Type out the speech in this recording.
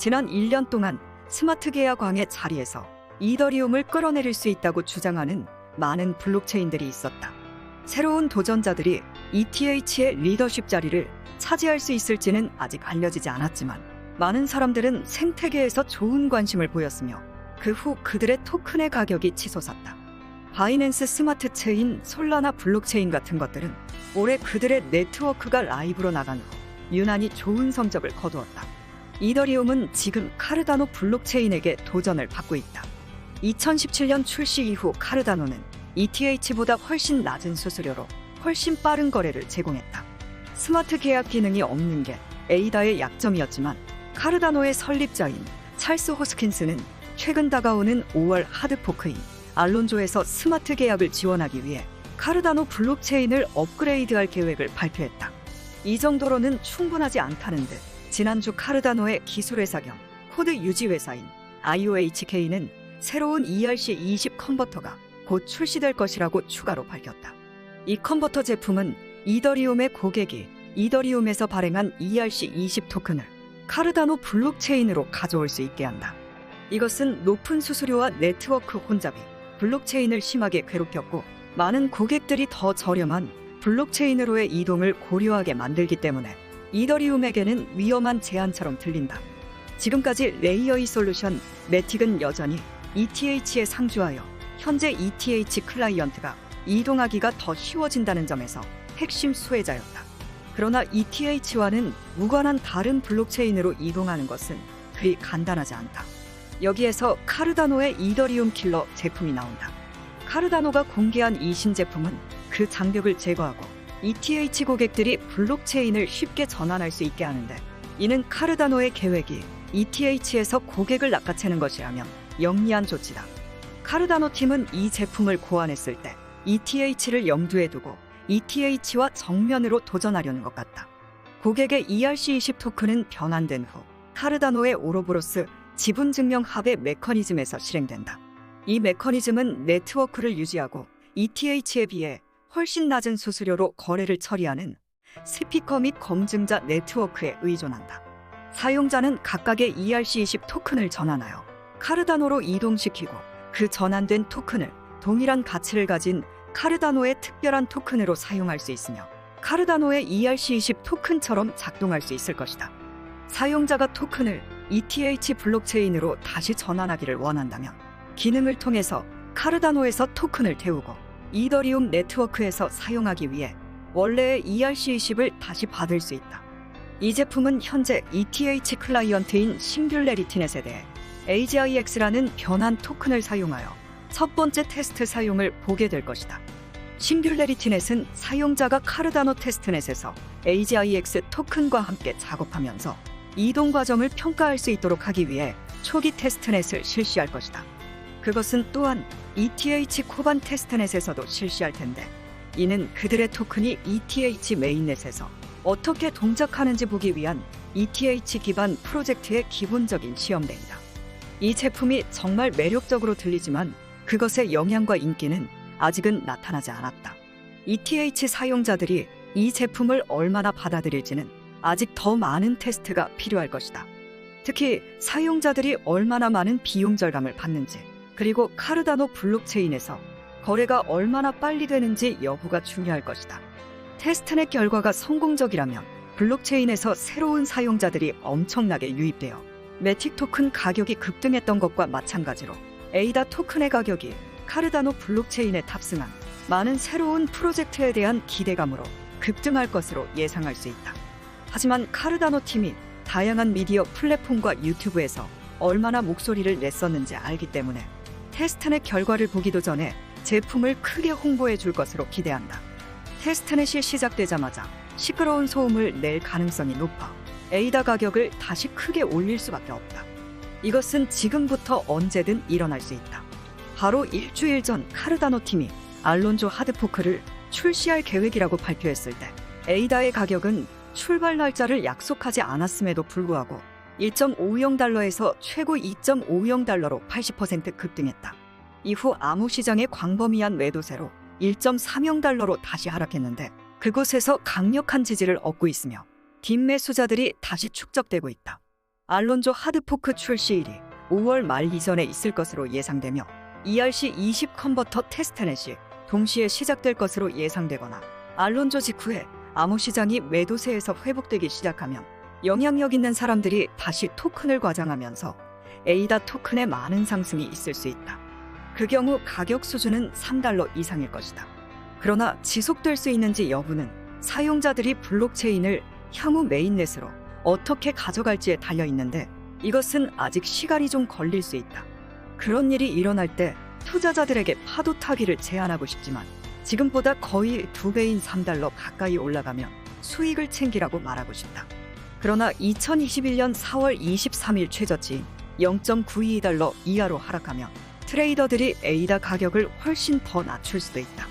지난 1년 동안 스마트 계약왕의 자리에서 이더리움을 끌어내릴 수 있다고 주장하는 많은 블록체인들이 있었다. 새로운 도전자들이 ETH의 리더십 자리를 차지할 수 있을지는 아직 알려지지 않았지만 많은 사람들은 생태계에서 좋은 관심을 보였으며 그 후 그들의 토큰의 가격이 치솟았다. 바이낸스 스마트 체인, 솔라나 블록체인 같은 것들은 올해 그들의 네트워크가 라이브로 나간 후 유난히 좋은 성적을 거두었다. 이더리움은 지금 카르다노 블록체인에게 도전을 받고 있다. 2017년 출시 이후 카르다노는 ETH보다 훨씬 낮은 수수료로 훨씬 빠른 거래를 제공했다. 스마트 계약 기능이 없는 게 에이다의 약점이었지만 카르다노의 설립자인 찰스 호스킨스는 최근 다가오는 5월 하드포크인 알론조에서 스마트 계약을 지원하기 위해 카르다노 블록체인을 업그레이드할 계획을 발표했다. 이 정도로는 충분하지 않다는 듯 지난주 카르다노의 기술회사 겸 코드 유지 회사인 IOHK는 새로운 ERC20 컨버터가 곧 출시될 것이라고 추가로 밝혔다. 이 컨버터 제품은 이더리움의 고객이 이더리움에서 발행한 ERC20 토큰을 카르다노 블록체인으로 가져올 수 있게 한다. 이것은 높은 수수료와 네트워크 혼잡이 블록체인을 심하게 괴롭혔고 많은 고객들이 더 저렴한 블록체인으로의 이동을 고려하게 만들기 때문에 이더리움에게는 위험한 제안처럼 들린다. 지금까지 레이어 2 솔루션 매틱은 여전히 ETH에 상주하여 현재 ETH 클라이언트가 이동하기가 더 쉬워진다는 점에서 핵심 수혜자였다. 그러나 ETH와는 무관한 다른 블록체인으로 이동하는 것은 그리 간단하지 않다. 여기에서 카르다노의 이더리움 킬러 제품이 나온다. 카르다노가 공개한 이 신제품은 그 장벽을 제거하고 ETH 고객들이 블록체인을 쉽게 전환할 수 있게 하는데 이는 카르다노의 계획이 ETH에서 고객을 낚아채는 것이라면 영리한 조치다. 카르다노 팀은 이 제품을 고안했을 때 ETH를 염두에 두고 ETH와 정면으로 도전하려는 것 같다. 고객의 ERC20 토큰은 변환된 후 카르다노의 오로브로스 지분 증명 합의 메커니즘에서 실행된다. 이 메커니즘은 네트워크를 유지하고 ETH에 비해 훨씬 낮은 수수료로 거래를 처리하는 스피커 및 검증자 네트워크에 의존한다. 사용자는 각각의 ERC20 토큰을 전환하여 카르다노로 이동시키고 그 전환된 토큰을 동일한 가치를 가진 카르다노의 특별한 토큰으로 사용할 수 있으며 카르다노의 ERC20 토큰처럼 작동할 수 있을 것이다. 사용자가 토큰을 ETH 블록체인으로 다시 전환하기를 원한다면 기능을 통해서 카르다노에서 토큰을 태우고 이더리움 네트워크에서 사용하기 위해 원래의 ERC20을 다시 받을 수 있다. 이 제품은 현재 ETH 클라이언트인 싱귤레리티넷에 대해 AGIX라는 변환 토큰을 사용하여 첫 번째 테스트 사용을 보게 될 것이다. 싱귤레리티넷은 사용자가 카르다노 테스트넷에서 AGIX 토큰과 함께 작업하면서 이동 과정을 평가할 수 있도록 하기 위해 초기 테스트넷을 실시할 것이다. 그것은 또한 ETH 코반 테스트넷에서도 실시할 텐데 이는 그들의 토큰이 ETH 메인넷에서 어떻게 동작하는지 보기 위한 ETH 기반 프로젝트의 기본적인 시험대이다. 이 제품이 정말 매력적으로 들리지만 그것의 영향과 인기는 아직은 나타나지 않았다. ETH 사용자들이 이 제품을 얼마나 받아들일지는 아직 더 많은 테스트가 필요할 것이다. 특히 사용자들이 얼마나 많은 비용 절감을 받는지, 그리고 카르다노 블록체인에서 거래가 얼마나 빨리 되는지 여부가 중요할 것이다. 테스트넷 결과가 성공적이라면 블록체인에서 새로운 사용자들이 엄청나게 유입되어 매틱 토큰 가격이 급등했던 것과 마찬가지로 에이다 토큰의 가격이 카르다노 블록체인에 탑승한 많은 새로운 프로젝트에 대한 기대감으로 급등할 것으로 예상할 수 있다. 하지만 카르다노 팀이 다양한 미디어 플랫폼과 유튜브에서 얼마나 목소리를 냈었는지 알기 때문에 테스트넷 결과를 보기도 전에 제품을 크게 홍보해 줄 것으로 기대한다. 테스트넷이 시작되자마자 시끄러운 소음을 낼 가능성이 높아 에이다 가격을 다시 크게 올릴 수밖에 없다. 이것은 지금부터 언제든 일어날 수 있다. 바로 일주일 전 카르다노 팀이 알론조 하드포크를 출시할 계획이라고 발표했을 때 에이다의 가격은 출발 날짜를 약속하지 않았음에도 불구하고 1.50 달러에서 최고 2.50 달러로 80% 급등했다. 이후 아무 시장의 광범위한 매도세로 1.30 달러로 다시 하락했는데 그곳에서 강력한 지지를 얻고 있으며 뒷매수자들이 다시 축적되고 있다. 알론조 하드포크 출시일이 5월 말 이전에 있을 것으로 예상되며 ERC 20 컨버터 테스트넷이 동시에 시작될 것으로 예상되거나 알론조 직후에 암호 시장이 매도세에서 회복되기 시작하면 영향력 있는 사람들이 다시 토큰을 과장하면서 에이다 토큰의 많은 상승이 있을 수 있다. 그 경우 가격 수준은 3달러 이상일 것이다. 그러나 지속될 수 있는지 여부는 사용자들이 블록체인을 향후 메인넷으로 어떻게 가져갈지에 달려 있는데 이것은 아직 시간이 좀 걸릴 수 있다. 그런 일이 일어날 때 투자자들에게 파도 타기를 제안하고 싶지만 지금보다 거의 두 배인 3달러 가까이 올라가면 수익을 챙기라고 말하고 싶다. 그러나 2021년 4월 23일 최저치 0.92달러 이하로 하락하면 트레이더들이 에이다 가격을 훨씬 더 낮출 수도 있다.